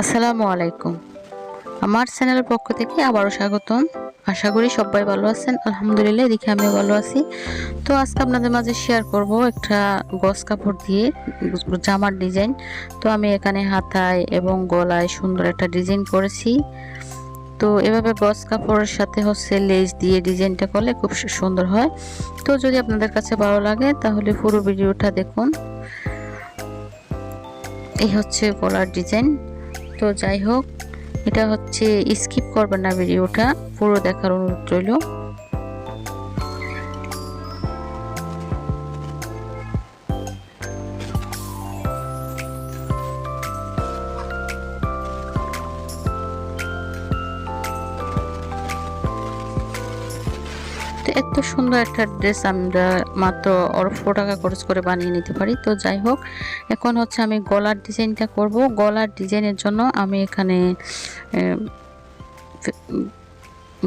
আসসালামু আলাইকুম। আমার চ্যানেলের পক্ষ থেকে আবারও স্বাগতম। আশা করি সবাই ভালো আছেন। আলহামদুলিল্লাহ, এদিকে আমিও ভালো আছি। তো আজকে আপনাদের মাঝে শেয়ার করব একটা গস কাপড় দিয়ে জামার ডিজাইন তো আমি এখানে হাতায় এবং গলায় সুন্দর একটা ডিজাইন করেছি। তো এভাবে গস কাপড়ের সাথে হচ্ছে লেস দিয়ে ডিজাইনটা করলে খুব সুন্দর হয়। তো যদি আপনাদের কাছে ভালো লাগে, তাহলে পুরো ভিডিওটা দেখুন। এই হচ্ছে গলার ডিজাইন তো যাই হোক এটা হচ্ছে স্কিপ করবেন না ভিডিওটা পুরো দেখার অনুরোধ রইল। এত সুন্দর একটা ড্রেস আমরা মাত্র অল্প টাকা খরচ করে বানিয়ে নিতে পারি। তো যাই হোক, এখন হচ্ছে আমি গলার ডিজাইনটা করব। গলার ডিজাইনের জন্য আমি এখানে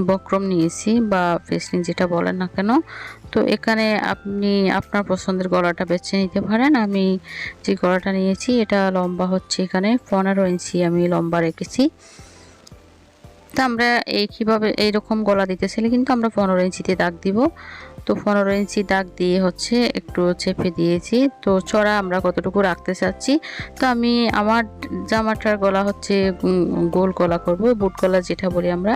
বক্রম নিয়েছি বা ফেসলিং যেটা বলেন না কেন। তো এখানে আপনি আপনার পছন্দের গলাটা বেছে নিতে পারেন। আমি যে গলাটা নিয়েছি, এটা লম্বা হচ্ছে এখানে পনেরো ইঞ্চি আমি লম্বা রেখেছি। তো আমরা এই কীভাবে এইরকম গলা দিতে চাইলে কিন্তু আমরা পনেরো ইঞ্চিতে দাগ দিব। তো পনেরো ইঞ্চি দাগ দিয়ে হচ্ছে একটু চেপে দিয়েছি। তো চড়া আমরা কতটুকু রাখতে চাচ্ছি? তো আমি আমার জামাটার গলা হচ্ছে গোল গলা করব, বুট গলা যেটা বলি আমরা।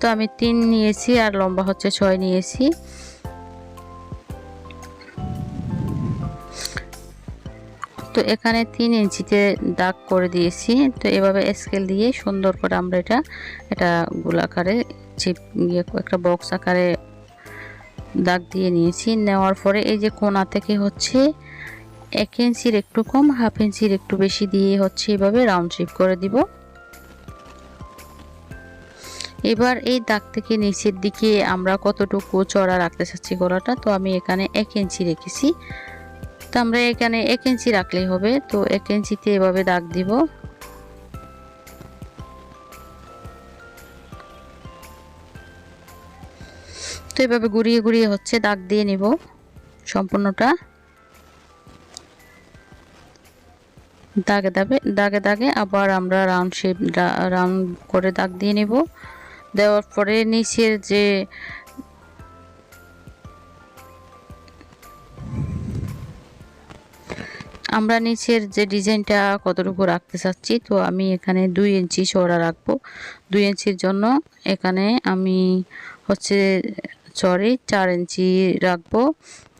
তো আমি তিন নিয়েছি আর লম্বা হচ্ছে ছয় নিয়েছি। তো এখানে তিন ইঞ্চিতে দাগ করে দিয়েছি। তো এভাবে স্কেল দিয়ে সুন্দর করে আমরা এটা এটা গোলাকারে চিপ ইয়ে একটা বক্স আকারে দাগ দিয়ে নিয়েছি। নেওয়ার পরে এই যে কোনা থেকে হচ্ছে এক ইঞ্চির একটু কম, হাফ ইঞ্চির একটু বেশি দিয়ে হচ্ছে এভাবে রাউন্ড শেপ করে দিব। এবার এই দাগ থেকে নিচের দিকে আমরা কতটুকু চড়া রাখতে চাচ্ছি গলাটা, তো আমি এখানে এক ইঞ্চি রেখেছি। তো আমরা এখানে এক ইঞ্চি রাখলেই হবে। তো এক ইঞ্চিতে এভাবে দাগ দিব। তো এভাবে ঘুরিয়ে ঘুরিয়ে হচ্ছে দাগ দিয়ে নিব সম্পূর্ণটা। দাগে দাগে দাগে দাগে আবার আমরা রাউন্ড শেপ রাউন্ড করে দাগ দিয়ে নিব। দেওয়ার পরে নিচের যে আমরা নিচের যে ডিজাইনটা কতটুকু রাখতে চাচ্ছি, তো আমি এখানে দুই ইঞ্চি চড়া রাখব। দুই ইঞ্চির জন্য এখানে আমি হচ্ছে চড়ে চার ইঞ্চি রাখব।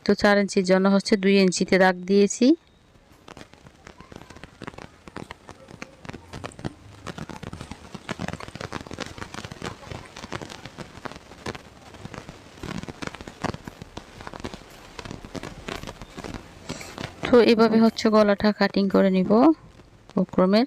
তো চার ইঞ্চির জন্য হচ্ছে দুই ইঞ্চিতে দাগ দিয়েছি। তো এভাবে হচ্ছে গলাটা কাটিং করে নিব উপক্রমের।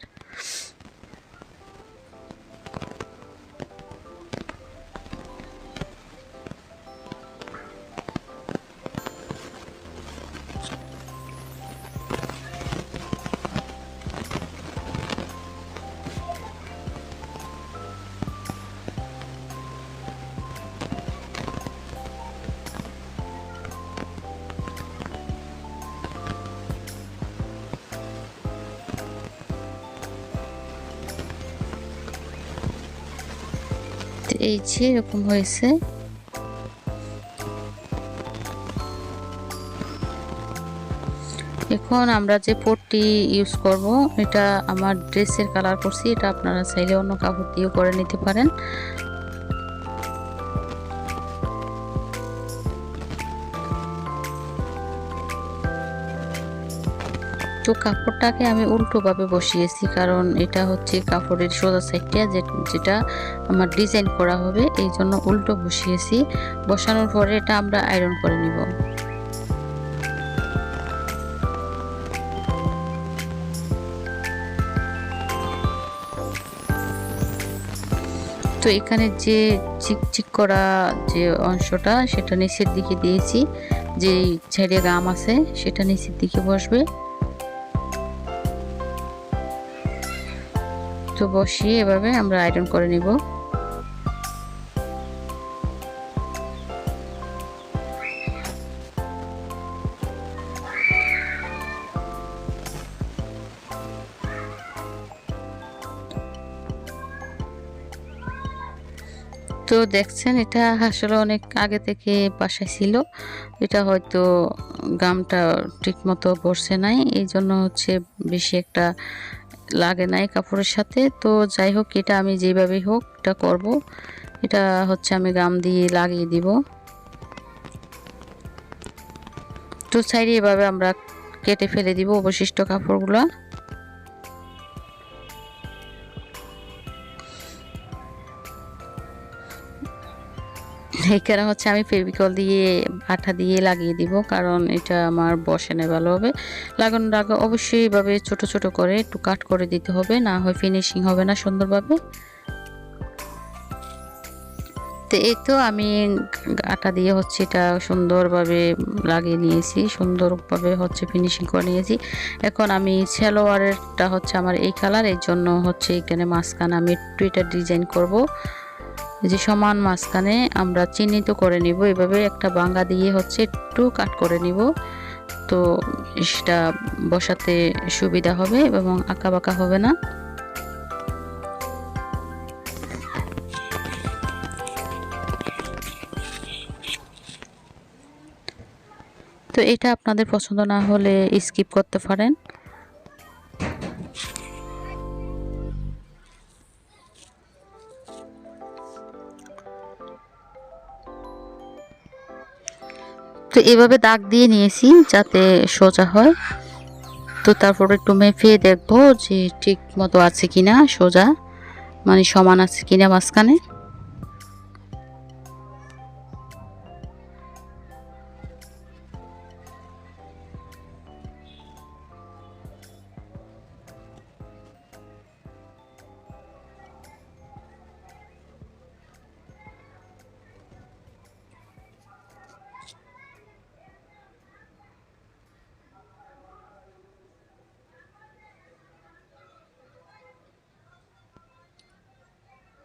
এই যে এরকম হয়েছে। এখন আমরা যে পটটি ইউজ করব, এটা আমার ড্রেসের কালার করছি, এটা আপনারা চাইলে অন্য কাপড় দিয়েও করে নিতে পারেন। তো কাপড়টাকে আমি উল্টোভাবে বসিয়েছি, কারণ এটা হচ্ছে কাপড়ের সোজা সাইডটা যেটা আমার ডিজাইন করা হবে, এই জন্য উল্টো বসিয়েছি। বসানোর পরে এটা আমরা আয়রন করে নিব। তো এখানে যে চিকচিক করা যে অংশটা, সেটা নিচের দিকে দিয়েছি। যে ছেড়ে গাম আছে, সেটা নিচের দিকে বসবে। সুতো বসিয়ে এভাবে আমরা আয়রন করে নিব। তো দেখছেন, এটা আসলে অনেক আগে থেকে বাসায় ছিল। এটা হয়তো গামটা ঠিকমতো বসে নাই এই জন্য হচ্ছে বেশি একটা লাগে নাই কাপড়ের সাথে। তো যাই হোক, এটা আমি যেভাবেই হোক এটা করব। এটা হচ্ছে আমি গাম দিয়ে লাগিয়ে দিব। তো সাইডে এভাবে আমরা কেটে ফেলে দিব অবশিষ্ট কাপড়গুলো। এখানে হচ্ছে আমি ফেভিকল দিয়ে আঠা দিয়ে লাগিয়ে দিব, কারণ এটা আমার বসে নেই ভালোভাবে লাগানোর আগে অবশ্যই এইভাবে ছোট ছোট করে একটু কাট করে দিতে হবে, না হয় ফিনিশিং হবে না সুন্দরভাবে। তো এই তো আমি আটা দিয়ে হচ্ছে এটা সুন্দরভাবে লাগিয়ে নিয়েছি, সুন্দরভাবে হচ্ছে ফিনিশিং করে নিয়েছি। এখন আমি সালোয়ারেরটা হচ্ছে আমার এই কালার এই জন্য হচ্ছে এখানে মাঝখানে আমি একটু এটা ডিজাইন করব। যে সমান মাঝখানে আমরা চিহ্নিত করে নিব। এভাবে একটা বাঙ্গা দিয়ে হচ্ছে একটু কাট করে নিব। তো সেটা বসাতে সুবিধা হবে এবং আঁকা বাঁকা হবে না। তো এটা আপনাদের পছন্দ না হলে স্কিপ করতে পারেন। তো এভাবে দাগ দিয়ে নিয়েছি যাতে সোজা হয়। তো তারপর একটু মেপে দেখব যে ঠিক মতো আছে কিনা সোজা মানে সমান আছে কিনা মাঝখানে।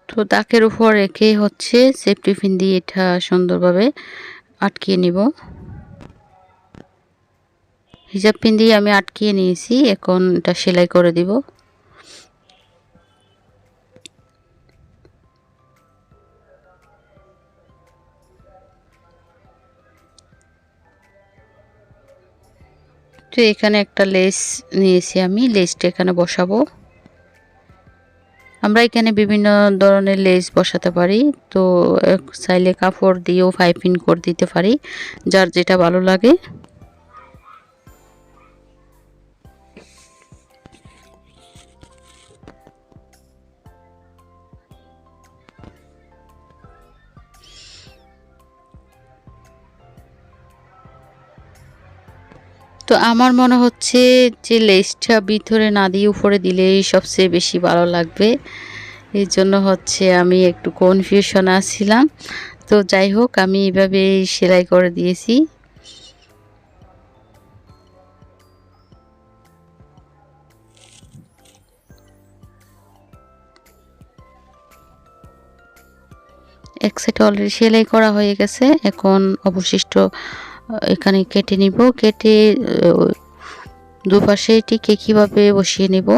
তো তাকের উপর রেখে হচ্ছে সেফটি পিন দিয়ে এটা সুন্দরভাবে আটকিয়ে নিব। হিজাব পিন দিয়ে আমি আটকিয়ে নিয়েছি, এখন এটা সেলাই করে দিব। তো এখানে একটা লেস নিয়েছি আমি লেসটা এখানে বসাবো। আমরা এখানে বিভিন্ন ধরনের লেস বসাতে পারি, তো চাইলে কাপড় দিয়েও পাইপিং করে দিতে পারি, যার যেটা ভালো লাগে। তো আমার মনে হচ্ছে যে লেসটা ভিতরে না দিয়ে উপরে দিলেই সবচেয়ে বেশি ভালো লাগবে। এই জন্য হচ্ছে আমি একটু কনফিউশন আসছিলাম তো যাই হোক, আমি এইভাবে সেলাই করে দিয়েছি। এক সাইড অলরেডি সেলাই করা হয়ে গেছে। এখন অবশিষ্ট এখানে কেটে নিব কেটে দুপাশে এটিকে কীভাবে বসিয়ে নেব?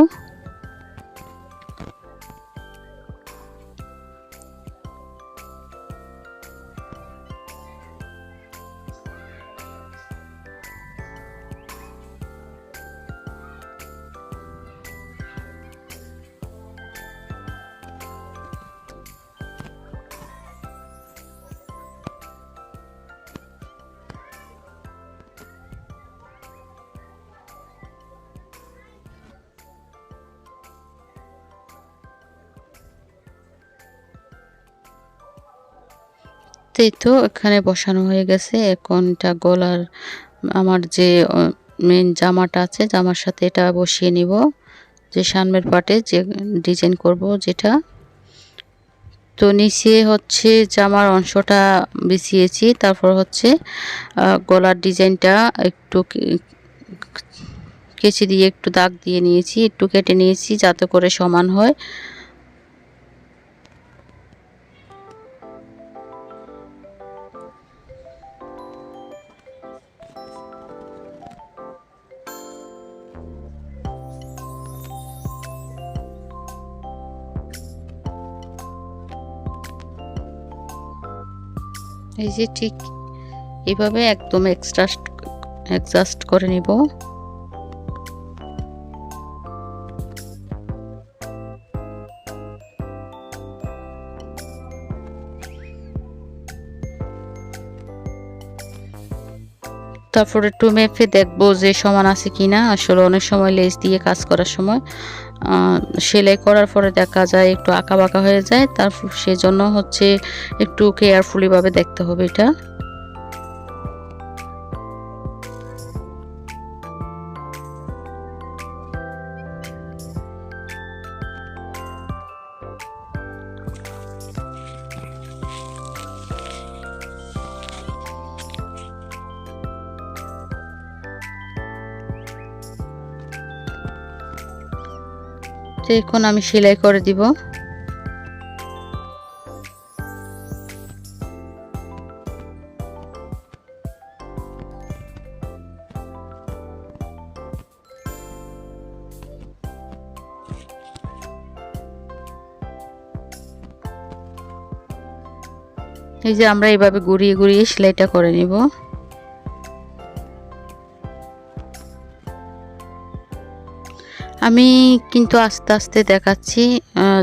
এই তো এখানে বসানো হয়ে গেছে। এখন এটা গলার, আমার যে মেন জামাটা আছে, জামার সাথে এটা বসিয়ে নিব। যে সামনের পাটে যে ডিজাইন করব যেটা। তো নিচে হচ্ছে জামার অংশটা বিছিয়েছি, তারপর হচ্ছে গলার ডিজাইনটা একটু কেচি দিয়ে একটু দাগ দিয়ে নিয়েছি, একটু কেটে নিয়েছি যাতে করে সমান হয়। এই যে ঠিক এইভাবে একদম এক্সট্রাস্ট অ্যাডজাস্ট করে নিব। তারপরে একটু মেপে দেখব যে সমান আছে কিনা। আসলে অনেক সময় লেস দিয়ে কাজ করার সময় সেলাই করার পরে দেখা যায় একটু আঁকা বাঁকা হয়ে যায়। তার সেজন্য হচ্ছে একটু কেয়ারফুলিভাবে দেখতে হবে এটা। তো এখন আমি সেলাই করে দিব। এই যে আমরা এইভাবে ঘুরিয়ে ঘুরিয়ে সেলাইটা করে নিব। আমি কিন্তু আস্তে আস্তে দেখাচ্ছি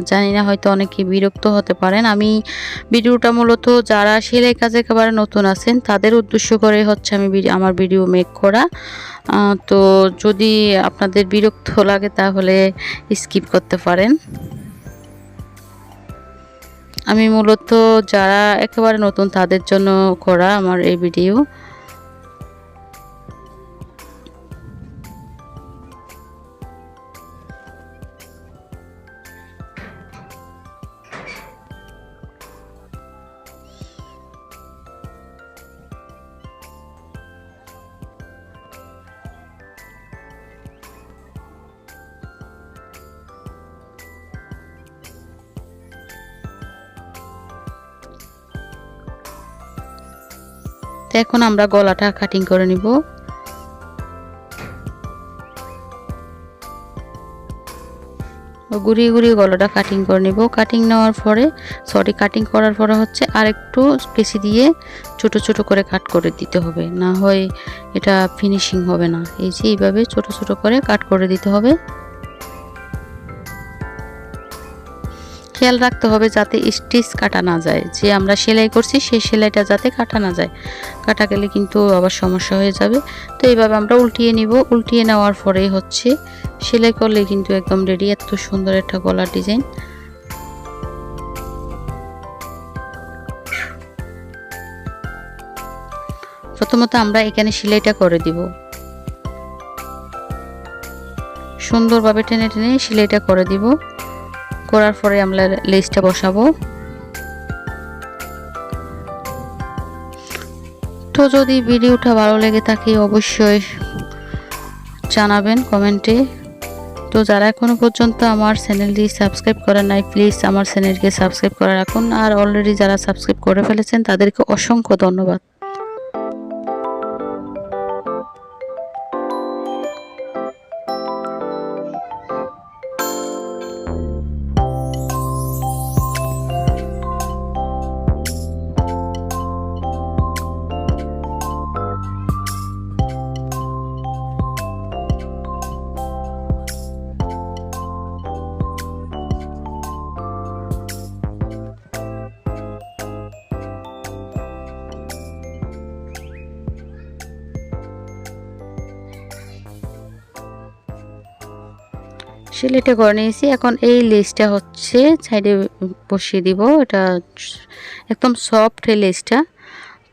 জানি না হয়তো অনেকে বিরক্ত হতে পারেন। আমি ভিডিওটা মূলত যারা সেলাই কাজে একেবারে নতুন আছেন, তাদের উদ্দেশ্য করে হচ্ছে আমি আমার ভিডিও মেক করা। তো যদি আপনাদের বিরক্ত লাগে তাহলে স্কিপ করতে পারেন। আমি মূলত যারা একেবারে নতুন তাদের জন্য করা আমার এই ভিডিও। এখন আমরা গলাটা কাটিং করে নিব। ঘুরিয়ে ঘুরিয়ে গলাটা কাটিং করে নিব। কাটিং নেওয়ার পরে সরি কাটিং করার পরে হচ্ছে আরেকটু কেসি দিয়ে ছোট ছোট করে কাট করে দিতে হবে। না হয় এটা ফিনিশিং হবে না। এই যে এইভাবে ছোট ছোট করে কাট করে দিতে হবে। খেয়াল রাখতে হবে যাতে স্টিচ কাটা না যায়। যে আমরা সেলাই করছি, সেই সেলাইটা যাতে কাটা না যায়। কাটা গেলে কিন্তু আবার সমস্যা হয়ে যাবে। তো এইভাবে আমরা উল্টিয়ে নিব। উল্টিয়ে নেওয়ার পরেই হচ্ছে সেলাই করলে কিন্তু একদম রেডি। এত সুন্দর একটা গলার ডিজাইন। প্রথমত আমরা এখানে সেলাইটা করে দিব। সুন্দরভাবে টেনে টেনে সেলাইটা করে দিব। করার পরে আমরা লেসটা বসাবো। তো যদি ভিডিওটা ভালো লেগে থাকে অবশ্যই জানাবেন কমেন্টে। তো যারা এখনও পর্যন্ত আমার চ্যানেলটি সাবস্ক্রাইব করেন নাই, প্লিজ আমার চ্যানেলকে সাবস্ক্রাইব করে রাখুন। আর অলরেডি যারা সাবস্ক্রাইব করে ফেলেছেন, তাদেরকে অসংখ্য ধন্যবাদ। সেলাইটা করে নিয়েছি। এখন এই লেসটা হচ্ছে সাইডে বসিয়ে দিব। এটা একদম সফট এই লেসটা।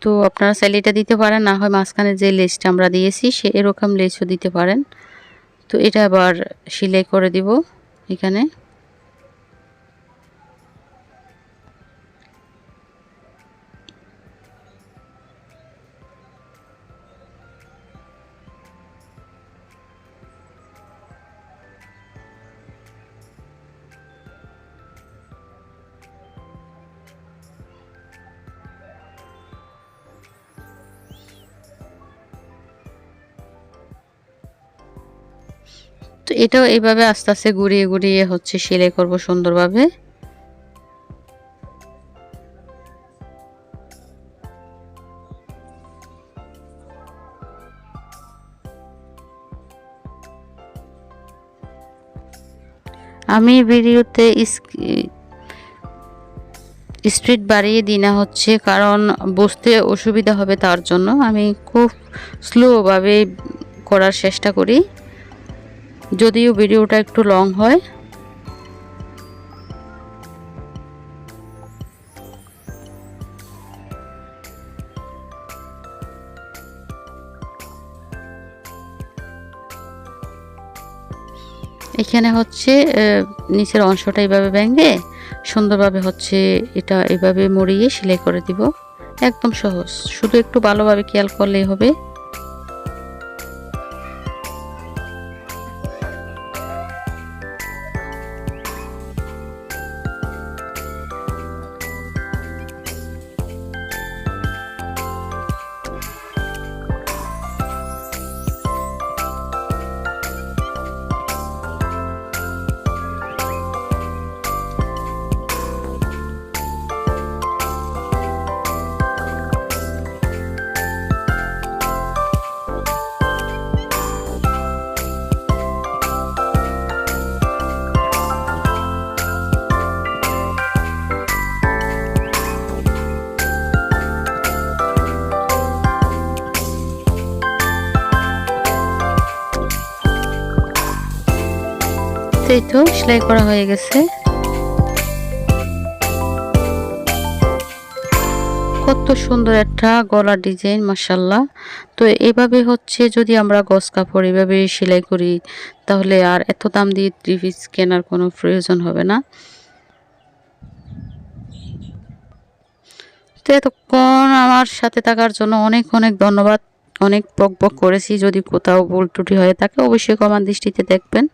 তো আপনারা চাইলে এটা দিতে পারেন, না হয় মাঝখানে যে লেসটা আমরা দিয়েছি, সে এরকম লেসও দিতে পারেন। তো এটা আবার সেলাই করে দিব এখানে। তো এটাও এইভাবে আস্তে আস্তে গুড়িয়ে গুড়িয়ে হচ্ছে সেলাই করব সুন্দরভাবে। আমি ভিডিওতে স্ট্রিট বাড়িয়ে দিই না হচ্ছে, কারণ বসতে অসুবিধা হবে তার জন্য। আমি খুব স্লোভাবে করার চেষ্টা করি। যদিও ভিডিওটা একটু লং হয়। এখানে হচ্ছে নিচের অংশটা এইভাবে ভেঙে সুন্দরভাবে হচ্ছে এটা এভাবে মরিয়ে সেলাই করে দিব। একদম সহজ। শুধু একটু ভালোভাবে খেয়াল করলেই হবে। এই তো সেলাই করা হয়ে গেছে। কত সুন্দর একটা গলার ডিজাইন মাসাল্লাহ তো এভাবে হচ্ছে যদি আমরা গস কাপড় এভাবে সেলাই করি, তাহলে আর এত দাম দিয়ে থ্রি পিস কেনার কোনো প্রয়োজন হবে না। তো এতক্ষণ আমার সাথে থাকার জন্য অনেক অনেক ধন্যবাদ। অনেক বক বক করেছি, যদি কোথাও ভুল ত্রুটি হয়ে থাকে, অবশ্যই কমান দৃষ্টিতে দেখবেন।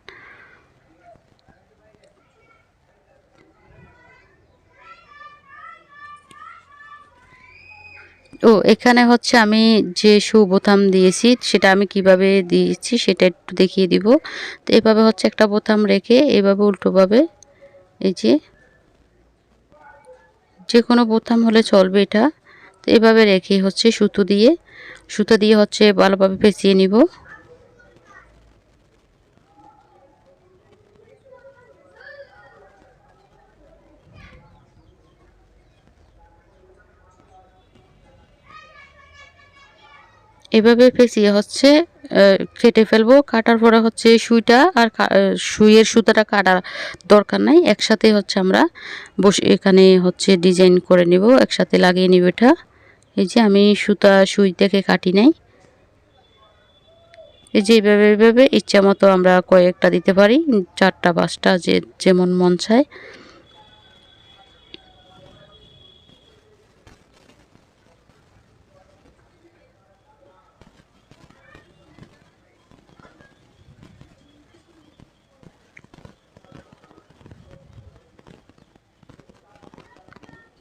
ও, এখানে হচ্ছে আমি যে শু বোতাম দিয়েছি, সেটা আমি কীভাবে দিয়েছি সেটা একটু দেখিয়ে দিব। তো এভাবে হচ্ছে একটা বোতাম রেখে এভাবে উল্টোভাবে এই যে যে কোনো বোতাম হলে চলবে এটা। তো এভাবে রেখে হচ্ছে সুতো দিয়ে সুতো দিয়ে হচ্ছে ভালোভাবে পেঁচিয়ে নিব। এভাবে পেঁচিয়ে হচ্ছে কেটে ফেলব। কাটার পরে হচ্ছে সুইটা আর সুইয়ের সুতাটা কাটার দরকার নাই। একসাথে হচ্ছে আমরা বসে এখানে হচ্ছে ডিজাইন করে নিব, একসাথে লাগিয়ে নিব এটা। এই যে আমি সুতা, সুই থেকে কাটি নাই। এই যে এইভাবে এইভাবে ইচ্ছা মতো আমরা কয়েকটা দিতে পারি, চারটা, পাঁচটা, যে, যেমন মন চায়।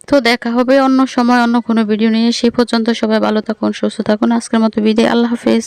তো দেখা হবে অন্য সময়, অন্য কোনো ভিডিও নিয়ে। সেই পর্যন্ত সবাই ভালো থাকুন, সুস্থ থাকুন। আজকের মতো বিদায়। আল্লাহ হাফেজ।